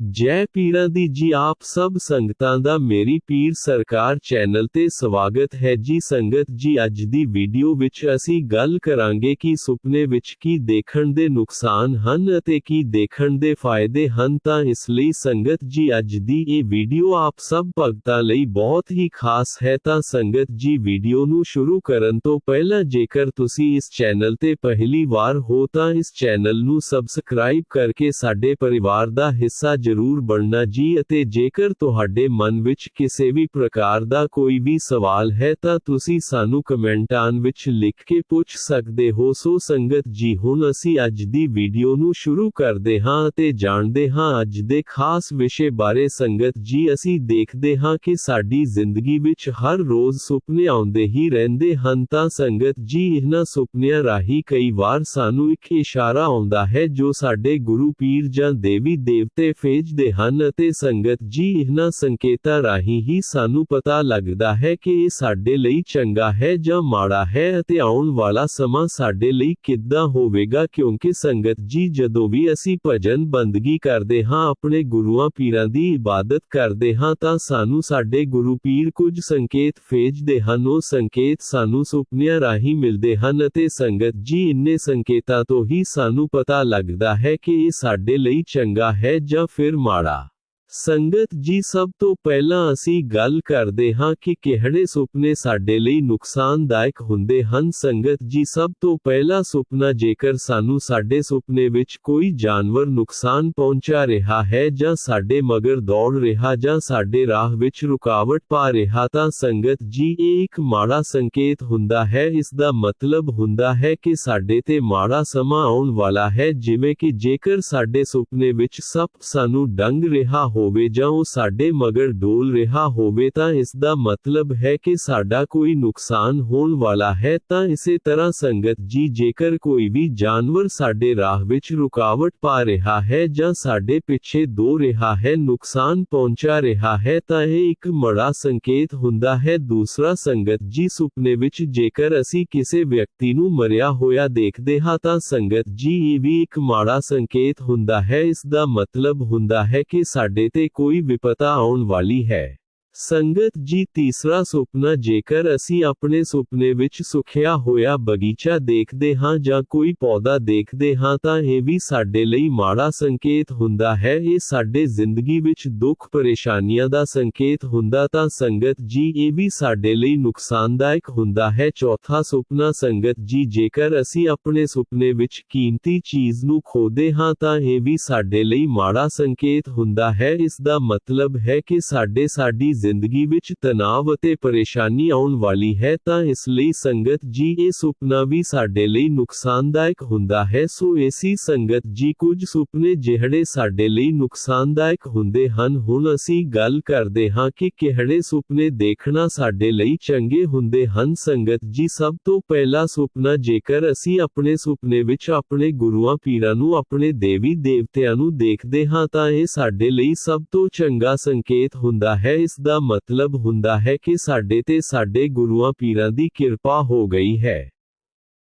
ਜੈ ਪੀਰਾਂ ਦੀ ਜੀ ਆਪ ਸਭ ਸੰਗਤਾਂ ਦਾ ਮੇਰੀ ਪੀਰ ਸਰਕਾਰ ਚੈਨਲ ਤੇ ਸਵਾਗਤ ਹੈ ਜੀ ਸੰਗਤ ਜੀ ਅੱਜ ਦੀ ਵੀਡੀਓ ਵਿੱਚ ਅਸੀਂ ਗੱਲ ਕਰਾਂਗੇ ਕਿ ਸੁਪਨੇ ਵਿੱਚ ਕੀ ਦੇਖਣ ਦੇ ਨੁਕਸਾਨ ਹਨ ਅਤੇ ਕੀ ਦੇਖਣ ਦੇ ਫਾਇਦੇ ਹਨ ਤਾਂ ਇਸ ਲਈ ਸੰਗਤ ਜੀ ਅੱਜ ਦੀ ਇਹ ਵੀਡੀਓ ਆਪ ਸਭ ਭਗਤਾਂ ਲਈ ਬਹੁਤ ਹੀ ਖਾਸ ਹੈ ਤਾਂ ਸੰਗਤ ਜੀ ਵੀਡੀਓ ਨੂੰ ਸ਼ੁਰੂ ਕਰਨ ਤੋਂ ਪਹਿਲਾਂ ਜੇਕਰ ਤੁਸੀਂ ਇਸ ਚੈਨਲ ਤੇ ਪਹਿਲੀ ਵਾਰ ਹੋ ਤਾਂ ਇਸ ਚੈਨਲ ਨੂੰ ਸਬਸਕ੍ਰਾਈਬ ਕਰਕੇ ਸਾਡੇ ਪਰਿਵਾਰ ਦਾ ਹਿੱਸਾ ਜ਼ਰੂਰ ਬਣਨਾ ਜੀ ਅਤੇ ਜੇਕਰ ਤੁਹਾਡੇ ਮਨ ਵਿੱਚ ਕਿਸੇ ਵੀ ਪ੍ਰਕਾਰ ਦਾ ਕੋਈ ਵੀ ਸਵਾਲ ਹੈ ਤਾਂ ਤੁਸੀਂ ਸਾਨੂੰ ਕਮੈਂਟਾਂ ਵਿੱਚ ਲਿਖ ਕੇ ਪੁੱਛ ਸਕਦੇ ਹੋ ਸੋ ਸੰਗਤ ਜੀ ਹੁਣ ਅਸੀਂ ਅੱਜ ਦੀ ਵੀਡੀਓ ਨੂੰ ਸ਼ੁਰੂ ਕਰਦੇ ਹਾਂ ਅਤੇ ਜਾਣਦੇ ਹਾਂ ਅੱਜ ਦੇ ਖਾਸ ਵਿਸ਼ੇ ਬਾਰੇ ਸੰਗਤ ਜੀ ਅਸੀਂ ਦੇਖਦੇ ਹਾਂ ਕਿ ਸਾਡੀ ਜ਼ਿੰਦਗੀ ਵਿੱਚ ਹਰ ਰੋਜ਼ ਸੁਪਨੇ ਆਉਂਦੇ ਹੀ ਰਹਿੰਦੇ ਹਨ ਤਾਂ ਸੰਗਤ ਜੀ ਇਹਨਾਂ ਸੁਪਨਿਆਂ ਰਾਹੀਂ ਕਈ ਵਾਰ ਸਾਨੂੰ ਇੱਕ ਇਸ਼ਾਰਾ ਆਉਂਦਾ ਹੈ ਜੋ ਸਾਡੇ ਗੁਰੂ ਪੀਰ ਜਾਂ ਦੇਵੀ ਦੇਵਤੇ ਭੇਜਦੇ ਹਨ ਅਤੇ ਸੰਗਤ ਜੀ ਇਹਨਾਂ ਸੰਕੇਤਾਂ ਰਾਹੀਂ ਹੀ ਸਾਨੂੰ ਪਤਾ ਲੱਗਦਾ ਹੈ ਕਿ ਇਹ ਸਾਡੇ ਲਈ ਚੰਗਾ ਹੈ ਜਾਂ ਮਾੜਾ ਹੈ ਅਤੇ ਆਉਣ ਵਾਲਾ ਸਮਾਂ ਸਾਡੇ ਲਈ ਕਿੱਦਾਂ ਹੋਵੇਗਾ ਕਿਉਂਕਿ ਸੰਗਤ ਜੀ ਜਦੋਂ ਵੀ ਅਸੀਂ ਭਜਨ ਬੰਦਗੀ ਕਰਦੇ ਹਾਂ ਆਪਣੇ ਗੁਰੂਆਂ ਪੀਰਾਂ ਦੀ ਇਬਾਦਤ ਕਰਦੇ ਹਾਂ ਤਾਂ ਸਾਨੂੰ ਸਾਡੇ ਗੁਰੂ ਪੀਰ ਕੁਝ ਸੰਕੇਤ ਭੇਜਦੇ ਹਨ ਉਹ ਸੰਕੇਤ ਸਾਨੂੰ ਸੁਪਨਿਆਂ ਰਾਹੀਂ ਮਿਲਦੇ ਹਨ ਅਤੇ ਸੰਗਤ ਜੀ ਇੰਨੇ ਸੰਕੇਤਾਂ ਤੋਂ ਹੀ ਸਾਨੂੰ ਪਤਾ ਲੱਗਦਾ ਹੈ ਕਿ ਇਹ ਸਾਡੇ ਲਈ ਚੰਗਾ ਹੈ ਜਾਂ ਫਿਰ फिर मारा। ਸੰਗਤ ਜੀ ਸਭ ਤੋਂ ਪਹਿਲਾਂ ਅਸੀਂ ਗੱਲ ਕਰਦੇ ਹਾਂ ਕਿ ਕਿਹੜੇ ਸੁਪਨੇ ਸਾਡੇ ਲਈ ਨੁਕਸਾਨਦਾਇਕ ਹੁੰਦੇ ਹਨ ਸੰਗਤ ਜੀ ਸਭ ਤੋਂ ਪਹਿਲਾ ਸੁਪਨਾ ਜੇਕਰ ਸਾਨੂੰ ਸਾਡੇ ਸੁਪਨੇ ਵਿੱਚ ਕੋਈ ਜਾਨਵਰ ਨੁਕਸਾਨ ਪਹੁੰਚਾ ਰਿਹਾ ਹੈ ਜਾਂ ਸਾਡੇ ਮਗਰ ਦੌੜ ਰਿਹਾ ਜਾਂ ਸਾਡੇ ਰਾਹ ਵਿੱਚ ਰੁਕਾਵਟ ਪਾ ਰਿਹਾ ਤਾਂ ਸੰਗਤ ਜੀ ਇਹ ਇੱਕ ਮਾੜਾ ਸੰਕੇਤ ਹੁੰਦਾ ਹੈ ਇਸ ਦਾ ਮਤਲਬ ਹੁੰਦਾ ਹੈ ਕਿ ਸਾਡੇ ਤੇ ਮਾੜਾ ਸਮਾਂ ਆਉਣ ਵਾਲਾ ਹੈ ਜਿਵੇਂ ਕਿ ਜੇਕਰ ਸਾਡੇ ਸੁਪਨੇ ਵਿੱਚ ਸੱਪ ਸਾਨੂੰ ਡੰਗ ਰਿਹਾ ਹੋਵੇ ਜਾਂ ਉਹ ਸਾਡੇ ਮਗਰ ਡੋਲ ਰਿਹਾ ਹੋਵੇ ਤਾਂ ਇਸ ਦਾ ਮਤਲਬ ਹੈ ਕਿ ਸਾਡਾ ਕੋਈ ਨੁਕਸਾਨ ਹੋਣ ਵਾਲਾ ਹੈ ਤਾਂ ਇਸੇ ਤਰ੍ਹਾਂ ਸੰਗਤ ਜੀ ਜੇਕਰ ਕੋਈ ਵੀ ਜਾਨਵਰ ਸਾਡੇ ਰਾਹ ਵਿੱਚ ਰੁਕਾਵਟ ਪਾ ਰਿਹਾ ਹੈ ਜਾਂ ਸਾਡੇ ਪਿੱਛੇ ਦੋ ਰਿਹਾ ਹੈ ਨੁਕਸਾਨ ਪਹੁੰਚਾ ਰਿਹਾ ਹੈ ਤਾਂ ਇਹ ਇੱਕ ਮੜਾ ਸੰਕੇਤ ਹੁੰਦਾ ਹੈ ਦੂਸਰਾ ਸੰਗਤ ਜੀ ਸੁਪਨੇ ਵਿੱਚ ਜੇਕਰ ਅਸੀਂ ਕਿਸੇ ਵਿਅਕਤੀ ਨੂੰ ਮਰਿਆ ਹੋਇਆ ਦੇਖਦੇ ਹਾਂ ਤਾਂ ਸੰਗਤ ਜੀ ਇਹ ਵੀ ਇੱਕ ਮਾੜਾ ਸੰਕੇਤ ਹੁੰਦਾ ਹੈ ਇਸ ਦਾ ਮਤਲਬ ਹੁੰਦਾ ਹੈ ਕਿ ਸਾਡੇ देते कोई विपता आने वाली है। ਸੰਗਤ ਜੀ ਤੀਸਰਾ ਸੁਪਨਾ ਜੇਕਰ ਅਸੀਂ ਆਪਣੇ ਸੁਪਨੇ ਵਿੱਚ ਸੁਖਿਆ ਹੋਇਆ ਬਗੀਚਾ ਦੇਖਦੇ ਹਾਂ ਜਾਂ ਕੋਈ ਪੌਦਾ ਦੇਖਦੇ ਹਾਂ ਤਾਂ ਇਹ ਵੀ ਸਾਡੇ ਲਈ ਮਾੜਾ ਸੰਕੇਤ ਹੁੰਦਾ ਹੈ ਇਹ ਸਾਡੇ ਜ਼ਿੰਦਗੀ ਵਿੱਚ ਦੁੱਖ ਪਰੇਸ਼ਾਨੀਆਂ ਦਾ ਸੰਕੇਤ ਹੁੰਦਾ ਤਾਂ ਸੰਗਤ ਜੀ ਇਹ ਵੀ ਸਾਡੇ ਲਈ ਨੁਕਸਾਨਦਾਇਕ ਹੁੰਦਾ ਹੈ ਚੌਥਾ ਸੁਪਨਾ ਸੰਗਤ ਜੀ ਜੇਕਰ ਅਸੀਂ ਆਪਣੇ ਸੁਪਨੇ ਵਿੱਚ ਕੀਮਤੀ ਚੀਜ਼ ਨੂੰ ਖੋਦੇ ਹਾਂ ਤਾਂ ਇਹ ਵੀ ਸਾਡੇ ਲਈ ਮਾੜਾ ਸੰਕੇਤ ਹੁੰਦਾ ਹੈ ਇਸ ਦਾ ਮਤਲਬ ਹੈ ਕਿ ਸਾਡੇ ਸਾਡੀ ਜ਼ਿੰਦਗੀ ਵਿੱਚ ਤਣਾਅ ਅਤੇ ਪਰੇਸ਼ਾਨੀ ਆਉਣ ਵਾਲੀ ਹੈ ਤਾਂ ਇਸ ਲਈ ਸੰਗਤ ਜੀ ਇਹ ਸੁਪਨਾ ਵੀ ਸਾਡੇ ਲਈ ਨੁਕਸਾਨਦਾਇਕ ਹੁੰਦਾ ਹੈ ਸੋ ਐਸੀ ਸੰਗਤ ਜੀ ਕੁਝ ਸੁਪਨੇ ਜਿਹੜੇ ਸਾਡੇ ਲਈ ਨੁਕਸਾਨਦਾਇਕ ਹੁੰਦੇ ਹਨ ਹੁਣ ਅਸੀਂ ਗੱਲ ਕਰਦੇ ਹਾਂ ਕਿ ਕਿਹੜੇ ਸੁਪਨੇ ਦੇਖਣਾ ਸਾਡੇ ਲਈ ਚੰਗੇ ਹੁੰਦੇ ਹਨ ਸੰਗਤ ਜੀ ਸਭ ਤੋਂ ਪਹਿਲਾ ਸੁਪਨਾ ਜੇਕਰ ਅਸੀਂ ਆਪਣੇ ਸੁਪਨੇ ਵਿੱਚ ਆਪਣੇ ਗੁਰੂਆਂ ਪੀਰਾਂ ਨੂੰ ਆਪਣੇ ਦੇਵੀ ਦੇਵਤਿਆਂ ਨੂੰ ਦੇਖਦੇ ਹਾਂ ਤਾਂ ਇਹ ਸਾਡੇ ਲਈ ਸਭ ਤੋਂ ਚੰਗਾ ਸੰਕੇਤ ਹੁੰਦਾ ਹੈ ਇਸ ਦਾ ਮਤਲਬ ਹੁੰਦਾ ਹੈ ਕਿ ਸਾਡੇ ਤੇ ਸਾਡੇ ਗੁਰੂਆਂ ਪੀਰਾਂ ਦੀ ਕਿਰਪਾ ਹੋ ਗਈ ਹੈ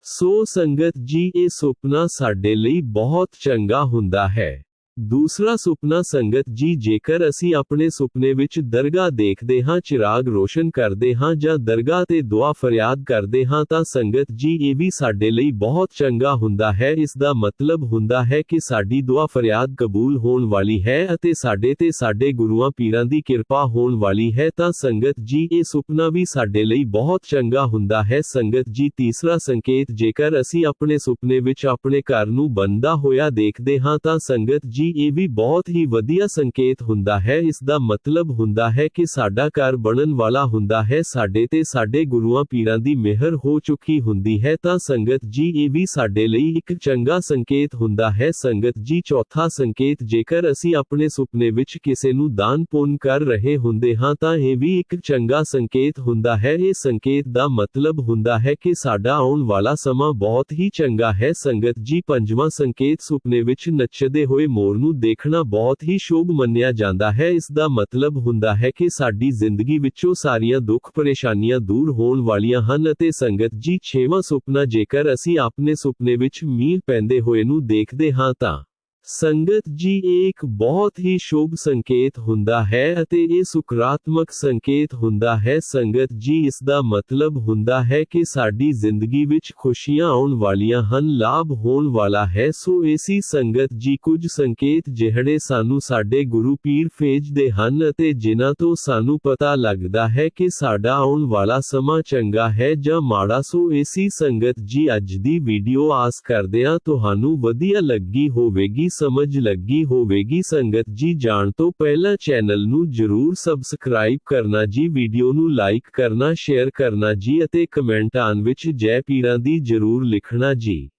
ਸੋ ਸੰਗਤ ਜੀ ਇਹ ਸੁਪਨਾ ਸਾਡੇ ਲਈ ਬਹੁਤ ਚੰਗਾ ਹੁੰਦਾ ਹੈ ਦੂਸਰਾ ਸੁਪਨਾ ਸੰਗਤ ਜੀ ਜੇਕਰ ਅਸੀਂ ਆਪਣੇ ਸੁਪਨੇ ਵਿੱਚ ਦਰਗਾਹ ਦੇਖਦੇ ਹਾਂ ਚਿਰਾਗ ਰੋਸ਼ਨ ਕਰਦੇ ਹਾਂ ਜਾਂ ਦਰਗਾਹ ਤੇ ਦੁਆ ਫਰਿਆਦ ਕਰਦੇ ਹਾਂ ਤਾਂ ਸੰਗਤ ਜੀ ਇਹ ਵੀ ਸਾਡੇ ਲਈ ਬਹੁਤ ਚੰਗਾ ਹੁੰਦਾ ਹੈ ਇਸ ਦਾ ਮਤਲਬ ਹੁੰਦਾ ਹੈ ਕਿ ਸਾਡੀ ਦੁਆ ਫਰਿਆਦ ਕਬੂਲ ਹੋਣ ਵਾਲੀ ਹੈ ਅਤੇ ਸਾਡੇ ਤੇ ਸਾਡੇ ਗੁਰੂਆਂ ਪੀਰਾਂ ਦੀ ਕਿਰਪਾ ਹੋਣ ਵਾਲੀ ਹੈ ਤਾਂ ਸੰਗਤ ਜੀ ਇਹ ਸੁਪਨਾ ਵੀ ਸਾਡੇ ਲਈ ਬਹੁਤ ਚੰਗਾ ਹੁੰਦਾ ਹੈ ਸੰਗਤ ਜੀ ਤੀਸਰਾ ਸੰਕੇਤ ਜੇਕਰ ਅਸੀਂ ਆਪਣੇ ਸੁਪਨੇ ਵਿੱਚ ਆਪਣੇ ਘਰ ਨੂੰ ਬੰਦਾ ਹੋਇਆ ਦੇਖਦੇ ਹਾਂ ਤਾਂ ਸੰਗਤ ਜੀ ਇਹ ਵੀ ਬਹੁਤ ਹੀ ਵਧੀਆ ਸੰਕੇਤ ਹੁੰਦਾ ਹੈ ਇਸ ਦਾ ਮਤਲਬ ਹੁੰਦਾ ਹੈ ਕਿ ਸਾਡਾ ਘਰ ਬਣਨ ਵਾਲਾ ਹੁੰਦਾ ਹੈ ਸਾਡੇ ਤੇ ਸਾਡੇ ਗੁਰੂਆਂ ਪੀਰਾਂ ਦੀ ਮਿਹਰ ਹੋ ਚੁੱਕੀ ਹੁੰਦੀ ਹੈ ਤਾਂ ਸੰਗਤ ਜੀ ਇਹ ਵੀ ਸਾਡੇ ਲਈ ਇੱਕ ਚੰਗਾ ਸੰਕੇਤ ਹੁੰਦਾ ਹੈ ਸੰਗਤ ਜੀ ਚੌਥਾ ਸੰਕੇਤ ਜੇਕਰ ਅਸੀਂ ਆਪਣੇ ਸੁਪਨੇ ਵਿੱਚ ਕਿਸੇ ਨੂੰ ਦਾਨ ਪੁੰਨ ਕਰ ਰਹੇ ਹੁੰਦੇ ਹਾਂ ਤਾਂ ਇਹ ਵੀ ਇੱਕ ਚੰਗਾ ਸੰਕੇਤ ਹੁੰਦਾ ਹੈ ਇਹ ਸੰਕੇਤ ਦਾ ਮਤਲਬ ਹੁੰਦਾ ਹੈ ਕਿ ਸਾਡਾ ਆਉਣ ਵਾਲਾ ਸਮਾਂ ਬਹੁਤ ਹੀ ਚੰਗਾ ਹੈ ਸੰਗਤ ਜੀ ਪੰਜਵਾਂ ਸੰਕੇਤ ਸੁਪਨੇ ਵਿੱਚ ਨੱਚਦੇ ਹੋਏ ਮੋਰ ਨੂੰ ਦੇਖਣਾ ਬਹੁਤ ਹੀ ਸ਼ੁਭ ਮੰਨਿਆ ਜਾਂਦਾ ਹੈ ਇਸ ਦਾ ਮਤਲਬ ਹੁੰਦਾ ਹੈ ਕਿ ਸਾਡੀ ਜ਼ਿੰਦਗੀ ਵਿੱਚੋਂ ਸਾਰੀਆਂ ਦੁੱਖ ਪਰੇਸ਼ਾਨੀਆਂ ਦੂਰ ਹੋਣ ਵਾਲੀਆਂ ਹਨ ਅਤੇ ਸੰਗਤ ਜੀ ਛੇਵਾਂ ਸੁਪਨਾ ਜੇਕਰ ਅਸੀਂ ਆਪਣੇ ਸੁਪਨੇ ਵਿੱਚ ਮੀਂਹ ਪੈਂਦੇ ਹੋਏ ਨੂੰ ਦੇਖਦੇ ਹਾਂ ਤਾਂ ਸੰਗਤ ਜੀ ਇਹ ਇੱਕ ਬਹੁਤ ਹੀ ਸ਼ੁਭ ਸੰਕੇਤ ਹੁੰਦਾ ਹੈ ਅਤੇ ਇਹ ਸੁਕਰਾਤਮਕ ਸੰਕੇਤ ਹੁੰਦਾ ਹੈ ਸੰਗਤ ਜੀ ਇਸ ਦਾ ਮਤਲਬ ਹੁੰਦਾ ਹੈ ਕਿ ਸਾਡੀ ਜ਼ਿੰਦਗੀ ਵਿੱਚ ਖੁਸ਼ੀਆਂ ਆਉਣ ਵਾਲੀਆਂ ਹਨ ਲਾਭ ਹੋਣ ਵਾਲਾ ਹੈ ਸੋ ਏਸੀ ਸੰਗਤ ਜੀ ਕੁਝ ਸੰਕੇਤ ਜਿਹੜੇ ਸਾਨੂੰ ਸਾਡੇ ਗੁਰੂ ਪੀਰ ਭੇਜਦੇ ਹਨ ਅਤੇ ਜਿਨ੍ਹਾਂ ਤੋਂ ਸਾਨੂੰ ਪਤਾ ਲੱਗਦਾ ਹੈ ਕਿ ਸਾਡਾ ਆਉਣ ਵਾਲਾ ਸਮਾਂ ਚੰਗਾ ਹੈ ਜਾਂ ਮਾੜਾ ਸੋ ਏਸੀ ਸੰਗਤ ਜੀ ਅੱਜ ਦੀ ਵੀਡੀਓ ਆਸ ਕਰਦਿਆਂ ਤੁਹਾਨੂੰ ਵਧੀਆ ਲੱਗੀ ਹੋਵੇਗੀ ਸਮਝ ਲੱਗੀ ਹੋਵੇਗੀ। ਸੰਗਤ ਜੀ, ਜਾਣ ਤੋਂ ਪਹਿਲਾਂ ਚੈਨਲ ਨੂੰ ਜਰੂਰ ਸਬਸਕ੍ਰਾਈਬ ਕਰਨਾ ਜੀ, ਵੀਡੀਓ ਨੂੰ ਲਾਈਕ ਕਰਨਾ, ਸ਼ੇਅਰ ਕਰਨਾ ਜੀ ਅਤੇ ਕਮੈਂਟਾਂ ਵਿੱਚ ਜੈ ਪੀਰਾਂ ਦੀ ਜਰੂਰ ਲਿਖਣਾ ਜੀ।